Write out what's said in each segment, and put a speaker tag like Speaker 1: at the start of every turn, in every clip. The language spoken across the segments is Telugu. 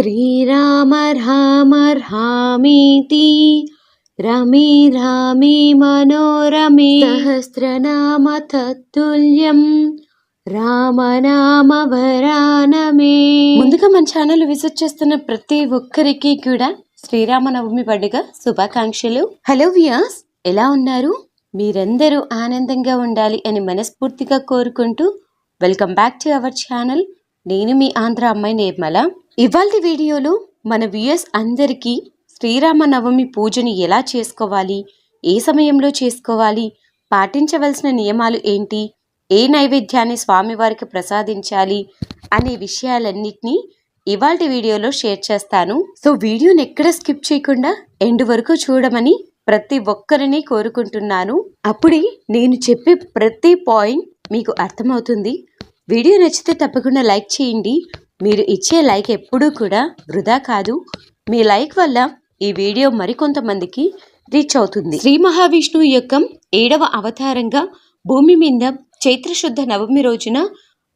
Speaker 1: శ్రీరామ రామ రామేతి రమే రామే మనోరమే. సహస్రనామ తత్తుల్యం రామనామ వరానమే ముందుగా మన ఛానల్ విజిట్ చేస్తున్న ప్రతి ఒక్కరికి కూడా శ్రీరామనవమి పండుగ శుభాకాంక్షలు. హలో వియాస్ ఎలా ఉన్నారు? మీరందరూ ఆనందంగా ఉండాలి అని మనస్ఫూర్తిగా కోరుకుంటూ welcome back to our channel. నేను మీ ఆంధ్ర అమ్మాయి నిర్మల. ఇవాళ వీడియోలో మన వ్యూయర్స్ అందరికీ శ్రీరామనవమి పూజని ఎలా చేసుకోవాలి? ఏ సమయంలో చేసుకోవాలి? పాటించవలసిన నియమాలు ఏంటి? ఏ నైవేద్యాన్ని స్వామివారికి ప్రసాదించాలి? అనే విషయాలన్నిటినీ ఇవాళ వీడియోలో షేర్ చేస్తాను. సో వీడియోని ఎక్కడ స్కిప్ చేయకుండా ఎండ్ వరకు చూడమని ప్రతి ఒక్కరిని కోరుకుంటున్నాను. అప్పుడే నేను చెప్పే ప్రతి పాయింట్ మీకు అర్థమవుతుంది. వీడియో నచ్చితే తప్పకుండా లైక్ చేయండి. మీరు ఇచ్చే లైక్ ఎప్పుడూ కూడా వృధా కాదు. మీ లైక్ వల్ల ఈ వీడియో మరికొంతమందికి రీచ్ అవుతుంది. శ్రీ మహావిష్ణువు యొక్క ఏడవ అవతారంగా భూమి మీద చైత్రశుద్ధ నవమి రోజున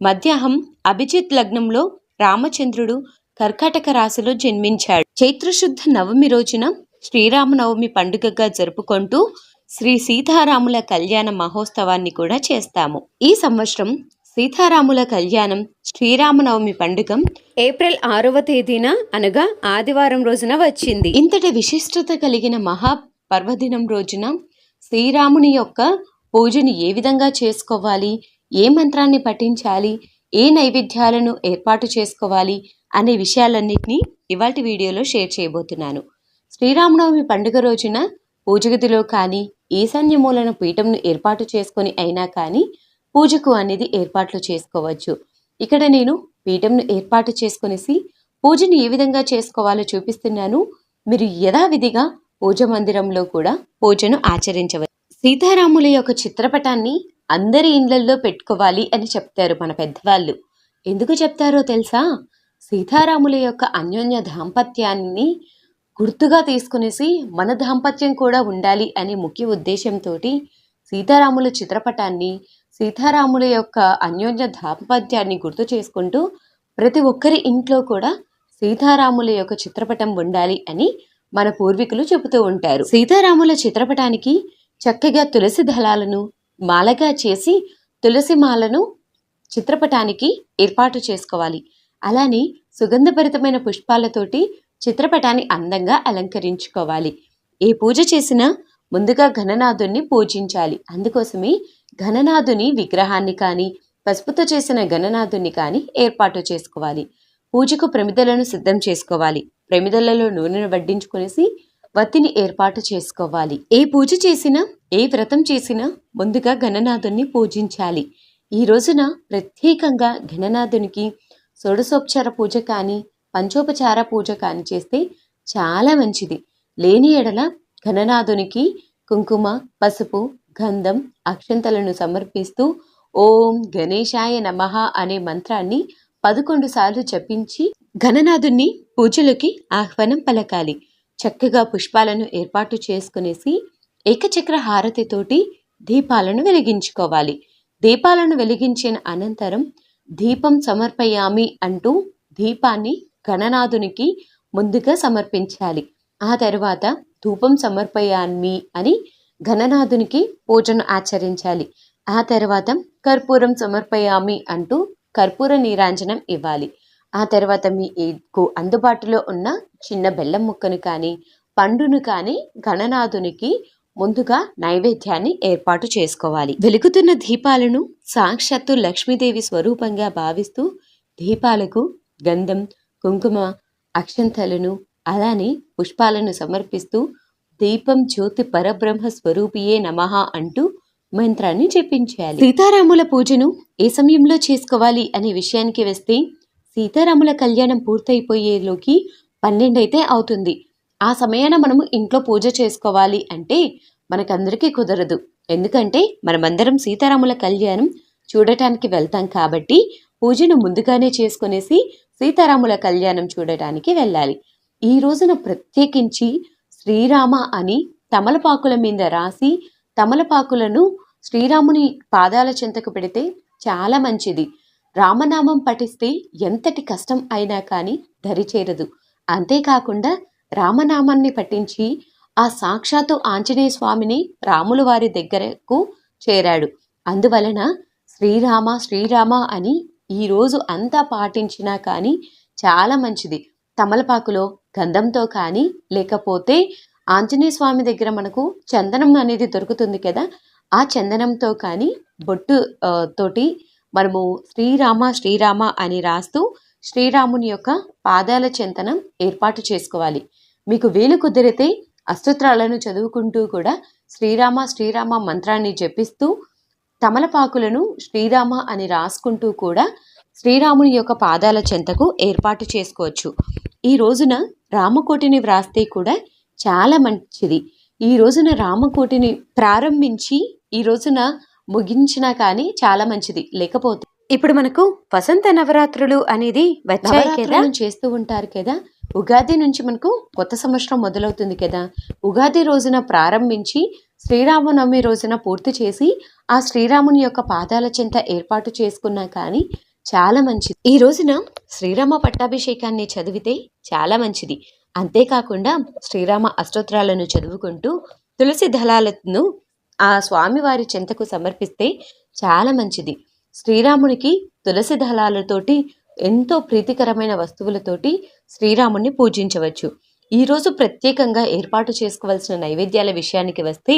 Speaker 1: మధ్యాహ్నం అభిజిత్ లగ్నంలో రామచంద్రుడు కర్కాటక రాశిలో జన్మించాడు. చైత్రశుద్ధ నవమి రోజున శ్రీరామనవమి పండుగగా జరుపుకుంటూ శ్రీ సీతారాముల కళ్యాణ మహోత్సవాన్ని కూడా చేస్తాము. ఈ సంవత్సరం సీతారాముల కళ్యాణం శ్రీరామనవమి పండుగ ఏప్రిల్ ఆరవ తేదీన అనగా ఆదివారం రోజున వచ్చింది. ఇంతటి విశిష్టత కలిగిన మహా పర్వదినం రోజున శ్రీరాముని యొక్క పూజని ఏ విధంగా చేసుకోవాలి? ఏ మంత్రాన్ని పఠించాలి? ఏ నైవేద్యాలను ఏర్పాటు చేసుకోవాలి? అనే విషయాలన్నింటినీ ఇవాటి వీడియోలో షేర్ చేయబోతున్నాను. శ్రీరామనవమి పండుగ రోజున పూజగదిలో కానీ ఈశాన్య మూలన పీఠంను ఏర్పాటు చేసుకొని అయినా కానీ పూజకు అనేది ఏర్పాట్లు చేసుకోవచ్చు. ఇక్కడ నేను పీఠంను ఏర్పాటు చేసుకునేసి పూజను ఏ విధంగా చేసుకోవాలో చూపిస్తున్నాను. మీరు యథావిధిగా పూజ మందిరంలో కూడా పూజను ఆచరించవచ్చు. సీతారాముల యొక్క చిత్రపటాన్ని అందరి ఇండ్లల్లో పెట్టుకోవాలి అని చెప్తారు మన పెద్దవాళ్ళు. ఎందుకు చెప్తారో తెలుసా? సీతారాముల యొక్క అన్యోన్య దాంపత్యాన్ని గుర్తుగా తీసుకునేసి మన దాంపత్యం కూడా ఉండాలి అనే ముఖ్య ఉద్దేశంతో సీతారాముల చిత్రపటాన్ని సీతారాముల యొక్క అన్యోన్య దాంపత్యాన్ని గుర్తు చేసుకుంటూ ప్రతి ఒక్కరి ఇంట్లో కూడా సీతారాముల యొక్క చిత్రపటం ఉండాలి అని మన పూర్వీకులు చెబుతూ ఉంటారు. సీతారాముల చిత్రపటానికి చక్కగా తులసి దళాలను మాలగా చేసి తులసి మాలను చిత్రపటానికి ఏర్పాటు చేసుకోవాలి. అలానే సుగంధభరితమైన పుష్పాలతోటి చిత్రపటాన్ని అందంగా అలంకరించుకోవాలి. ఏ పూజ చేసినా ముందుగా ఘననాథుణ్ణి పూజించాలి. అందుకోసమే ఘననాథుని విగ్రహాన్ని కానీ పసుపుతో చేసిన ఘననాథుని కానీ ఏర్పాటు చేసుకోవాలి. పూజకు ప్రమిదలను సిద్ధం చేసుకోవాలి. ప్రమిదలలో నూనెను వడ్డించుకునేసి వత్తిని ఏర్పాటు చేసుకోవాలి. ఏ పూజ చేసినా ఏ వ్రతం చేసినా ముందుగా గణనాథుని పూజించాలి. ఈ రోజున ప్రత్యేకంగా గణనాథునికి షోడశోపచార పూజ కానీ పంచోపచార పూజ కానీ చేస్తే చాలా మంచిది. లేని ఎడల ఘననాథునికి కుంకుమ పసుపు గంధం అక్షంతలను సమర్పిస్తూ ఓం గణేశాయ నమః అనే మంత్రాన్ని పదకొండు సార్లు జపించి ఘననాథుణ్ణి పూజలకి ఆహ్వానం పలకాలి. చక్కగా పుష్పాలను ఏర్పాటు చేసుకునేసి ఏకచక్ర హారతితోటి దీపాలను వెలిగించుకోవాలి. దీపాలను వెలిగించిన అనంతరం దీపం సమర్పయామి అంటూ దీపాన్ని గణనాథునికి ముందుగా సమర్పించాలి. ఆ తర్వాత ధూపం సమర్పయామి అని గణనాథునికి పూజను ఆచరించాలి. ఆ తర్వాత కర్పూరం సమర్పయామి అంటూ కర్పూర నీరాంజనం ఇవ్వాలి. ఆ తర్వాత మీకు అందుబాటులో ఉన్న చిన్న బెల్లం ముక్కను కానీ పండును కానీ గణనాథునికి ముందుగా నైవేద్యాన్ని ఏర్పాటు చేసుకోవాలి. వెలుగుతున్న దీపాలను సాక్షాత్తు లక్ష్మీదేవి స్వరూపంగా భావిస్తూ దీపాలకు గంధం కుంకుమ అక్షంతలను అలానే పుష్పాలను సమర్పిస్తూ దీపం జ్యోతి పరబ్రహ్మ స్వరూపియే నమః అంటూ మంత్రాన్ని జపించాలి. సీతారాముల పూజను ఏ సమయంలో చేసుకోవాలి అనే విషయానికి వస్తే సీతారాముల కళ్యాణం పూర్తయిపోయేలోకి పన్నెండైతే అవుతుంది. ఆ సమయాన మనము ఇంట్లో పూజ చేసుకోవాలి అంటే మనకందరికీ కుదరదు. ఎందుకంటే మనమందరం సీతారాముల కళ్యాణం చూడటానికి వెళ్తాం కాబట్టి పూజను ముందుగానే చేసుకునేసి సీతారాముల కళ్యాణం చూడటానికి వెళ్ళాలి. ఈ రోజున ప్రత్యేకించి శ్రీరామ అని తమలపాకుల మీద రాసి తమలపాకులను శ్రీరాముని పాదాల చెంతకు పెడితే చాలా మంచిది. రామనామం పఠిస్తే ఎంతటి కష్టం అయినా కానీ దరిచేరదు. అంతేకాకుండా రామనామాన్ని పఠించి ఆ సాక్షాత్తు ఆంజనేయ స్వామిని రాముల వారి దగ్గరకు చేరాడు. అందువలన శ్రీరామ శ్రీరామ అని ఈరోజు అంతా పాటించినా కానీ చాలా మంచిది. తమలపాకులో గంధంతో కానీ లేకపోతే ఆంజనేయ స్వామి దగ్గర మనకు చందనం అనేది దొరుకుతుంది కదా ఆ చందనంతో కానీ బొట్టు తోటి మనము శ్రీరామ శ్రీరామ అని రాస్తూ శ్రీరాముని యొక్క పాదాల చింతనం ఏర్పాటు చేసుకోవాలి. మీకు వీలు కుదిరితే అష్టోత్తరాలను చదువుకుంటూ కూడా శ్రీరామ శ్రీరామ మంత్రాన్ని జపిస్తూ తమలపాకులను శ్రీరామ అని రాసుకుంటూ కూడా శ్రీరాముని యొక్క పాదాల చెంతకు ఏర్పాటు చేసుకోవచ్చు. ఈ రోజున రామకోటిని వ్రాస్తే కూడా చాలా మంచిది. ఈ రోజున రామకోటిని ప్రారంభించి ఈ రోజున ముగించినా కానీ చాలా మంచిది. లేకపోతే ఇప్పుడు మనకు వసంత నవరాత్రులు అనేది వచ్చాయి కదా? చేస్తూ ఉంటారు కదా? ఉగాది నుంచి మనకు కొత్త సంవత్సరం మొదలవుతుంది కదా? ఉగాది రోజున ప్రారంభించి శ్రీరామనవమి రోజున పూర్తి చేసి ఆ శ్రీరాముని యొక్క పాదాల చెంత ఏర్పాటు చేసుకున్నా కానీ చాలా మంచిది. ఈ రోజున శ్రీరామ పట్టాభిషేకాన్ని చదివితే చాలా మంచిది. అంతేకాకుండా శ్రీరామ అష్టోత్తరాలను చదువుకుంటూ తులసి దళాలను ఆ స్వామివారి చెంతకు సమర్పిస్తే చాలా మంచిది. శ్రీరామునికి తులసి దళాలతోటి ఎంతో ప్రీతికరమైన వస్తువులతోటి శ్రీరాముని పూజించవచ్చు. ఈరోజు ప్రత్యేకంగా ఏర్పాటు చేసుకోవాల్సిన నైవేద్యాల విషయానికి వస్తే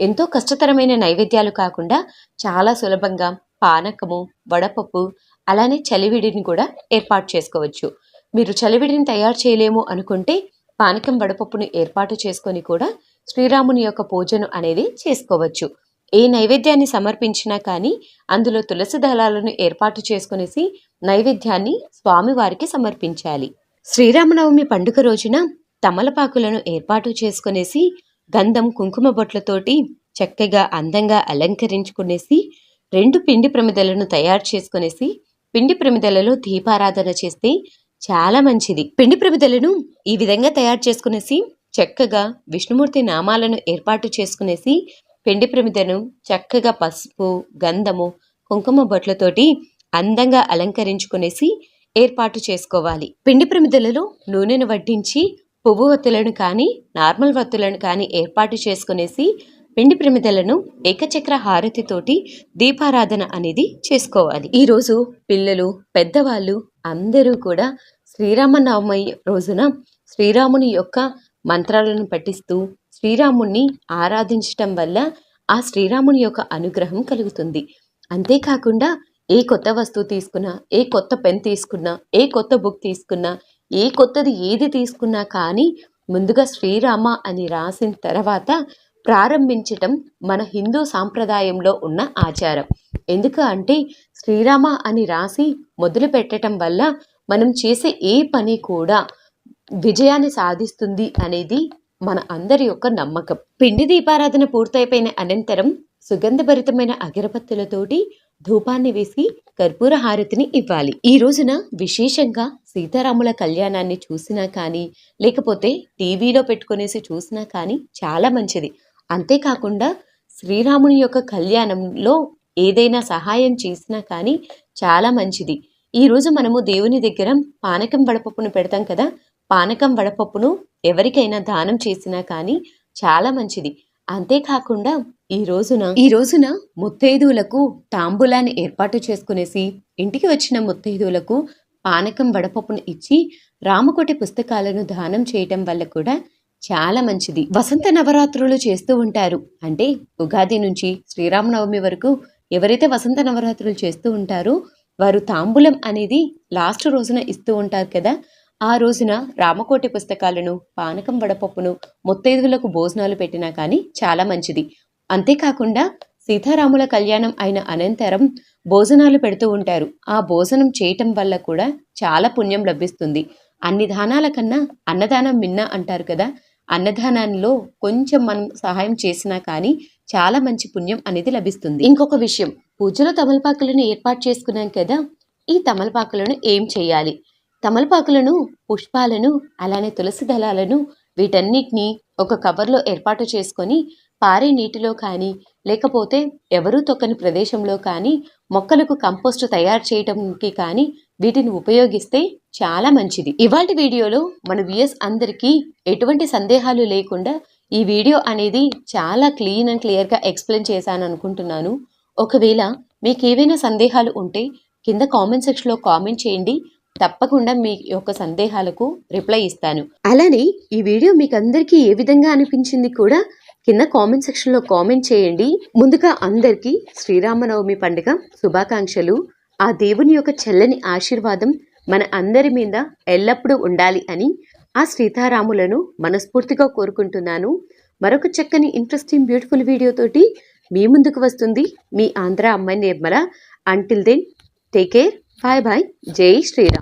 Speaker 1: ఎంతో కష్టతరమైన నైవేద్యాలు కాకుండా చాలా సులభంగా పానకము వడపప్పు అలానే చలివిడిని కూడా ఏర్పాటు చేసుకోవచ్చు. మీరు చలివిడిని తయారు చేయలేము అనుకుంటే పానకం వడపప్పును ఏర్పాటు చేసుకొని కూడా శ్రీరాముని యొక్క పూజను అనేది చేసుకోవచ్చు. ఏ నైవేద్యాన్ని సమర్పించినా కానీ అందులో తులసి దళాలను ఏర్పాటు చేసుకునేసి నైవేద్యాన్ని స్వామివారికి సమర్పించాలి. శ్రీరామనవమి పండుగ రోజున తమలపాకులను ఏర్పాటు చేసుకునేసి గంధం కుంకుమ బొట్లతోటి చక్కగా అందంగా అలంకరించుకునేసి రెండు పిండి ప్రమిదలను తయారు చేసుకునేసి పిండి ప్రమిదలలో దీపారాధన చేస్తే చాలా మంచిది. పిండి ప్రమిదలను ఈ విధంగా తయారు చేసుకునేసి చక్కగా విష్ణుమూర్తి నామాలను ఏర్పాటు చేసుకునేసి పిండి ప్రమిదను చక్కగా పసుపు గంధము కుంకుమ బొట్లతోటి అందంగా అలంకరించుకునేసి ఏర్పాటు చేసుకోవాలి. పిండి ప్రమిదలలో నూనెను వడ్డించి పువ్వు వత్తులను కానీ నార్మల్ వత్తులను కానీ ఏర్పాటు చేసుకునేసి పిండి ప్రమిదలను ఏకచక్ర హారతితోటి దీపారాధన అనేది చేసుకోవాలి. ఈరోజు పిల్లలు పెద్దవాళ్ళు అందరూ కూడా శ్రీరామనవమి రోజున శ్రీరాముని యొక్క మంత్రాలను పఠిస్తూ శ్రీరాముణ్ణి ఆరాధించటం వల్ల ఆ శ్రీరాముని యొక్క అనుగ్రహం కలుగుతుంది. అంతేకాకుండా ఏ కొత్త వస్తువు తీసుకున్నా ఏ కొత్త పెన్ తీసుకున్నా ఏ కొత్త బుక్ తీసుకున్నా ఏ కొత్తది ఏది తీసుకున్నా కానీ ముందుగా శ్రీరామ అని రాసిన తర్వాత ప్రారంభించటం మన హిందూ సాంప్రదాయంలో ఉన్న ఆచారం. ఎందుకు అంటే శ్రీరామ అని రాసి మొదలు పెట్టడం వల్ల మనం చేసే ఏ పని కూడా విజయాన్ని సాధిస్తుంది అనేది మన అందరి యొక్క నమ్మకం. పిండి దీపారాధన పూర్తయిపోయిన అనంతరం సుగంధభరితమైన అగరబత్తులతోటి ధూపాన్ని వేసి కర్పూర హారతిని ఇవ్వాలి. ఈ రోజున విశేషంగా సీతారాముల కళ్యాణాన్ని చూసినా కానీ లేకపోతే టీవీలో పెట్టుకునేసి చూసినా కానీ చాలా మంచిది. అంతేకాకుండా శ్రీరాముని యొక్క కళ్యాణంలో ఏదైనా సహాయం చేసినా కానీ చాలా మంచిది. ఈ రోజు మనము దేవుని దగ్గర పానకం వడపప్పును పెడతాం కదా పానకం వడపప్పును ఎవరికైనా దానం చేసినా కానీ చాలా మంచిది. అంతేకాకుండా ఈ రోజున ఈ రోజున ముత్తైదువులకు తాంబూలాన్ని ఏర్పాటు చేసుకునేసి ఇంటికి వచ్చిన ముత్తైదువులకు పానకం వడపప్పును ఇచ్చి రామకోటి పుస్తకాలను దానం చేయటం వల్ల కూడా చాలా మంచిది. వసంత నవరాత్రులు చేస్తూ ఉంటారు. అంటే ఉగాది నుంచి శ్రీరామనవమి వరకు ఎవరైతే వసంత నవరాత్రులు చేస్తూ ఉంటారో వారు తాంబూలం అనేది లాస్ట్ రోజున ఇస్తూ ఉంటారు కదా. ఆ రోజున రామకోటి పుస్తకాలను పానకం వడపప్పును ముత్తైదువులకు భోజనాలు పెట్టినా కానీ చాలా మంచిది. అంతేకాకుండా సీతారాముల కళ్యాణం అయిన అనంతరం భోజనాలు పెడుతూ ఉంటారు. ఆ భోజనం చేయటం వల్ల కూడా చాలా పుణ్యం లభిస్తుంది. అన్ని దానాల కన్నా అన్నదానం మిన్న అంటారు కదా. అన్నదానంలో కొంచెం మనం సహాయం చేసినా కానీ చాలా మంచి పుణ్యం అనేది లభిస్తుంది. ఇంకొక విషయం పూజలో తమలపాకులను ఏర్పాటు చేసుకున్నాం కదా ఈ తమలపాకులను ఏం చేయాలి? తమలపాకులను పుష్పాలను అలానే తులసి దళాలను వీటన్నిటినీ ఒక కవర్లో ఏర్పాటు చేసుకొని పారే నీటిలో కానీ లేకపోతే ఎవరూ తొక్కని ప్రదేశంలో కానీ మొక్కలకు కంపోస్ట్ తయారు చేయటంకి కానీ వీటిని ఉపయోగిస్తే చాలా మంచిది. ఇవాళ వీడియోలో మన విఎస్ అందరికీ ఎటువంటి సందేహాలు లేకుండా ఈ వీడియో అనేది చాలా క్లీన్ అండ్ క్లియర్గా ఎక్స్ప్లెయిన్ చేశాను అనుకుంటున్నాను. ఒకవేళ మీకు ఏవైనా సందేహాలు ఉంటే కింద కామెంట్ సెక్షన్లో కామెంట్ చేయండి. తప్పకుండా మీ యొక్క సందేహాలకు రిప్లై ఇస్తాను. అలానే ఈ వీడియో మీకు అందరికీ ఏ విధంగా అనిపించింది కూడా కింద కామెంట్ సెక్షన్లో కామెంట్ చేయండి. ముందుగా అందరికీ శ్రీరామనవమి పండుగ శుభాకాంక్షలు. ఆ దేవుని యొక్క చల్లని ఆశీర్వాదం మన అందరి మీద ఎల్లప్పుడూ ఉండాలి అని ఆ సీతారాములను మనస్ఫూర్తిగా కోరుకుంటున్నాను. మరొక చక్కని ఇంట్రెస్టింగ్ బ్యూటిఫుల్ వీడియోతోటి మీ ముందుకు వస్తుంది మీ ఆంధ్ర అమ్మాయి Nirmala. Until then take care bye bye జై శ్రీరామ్.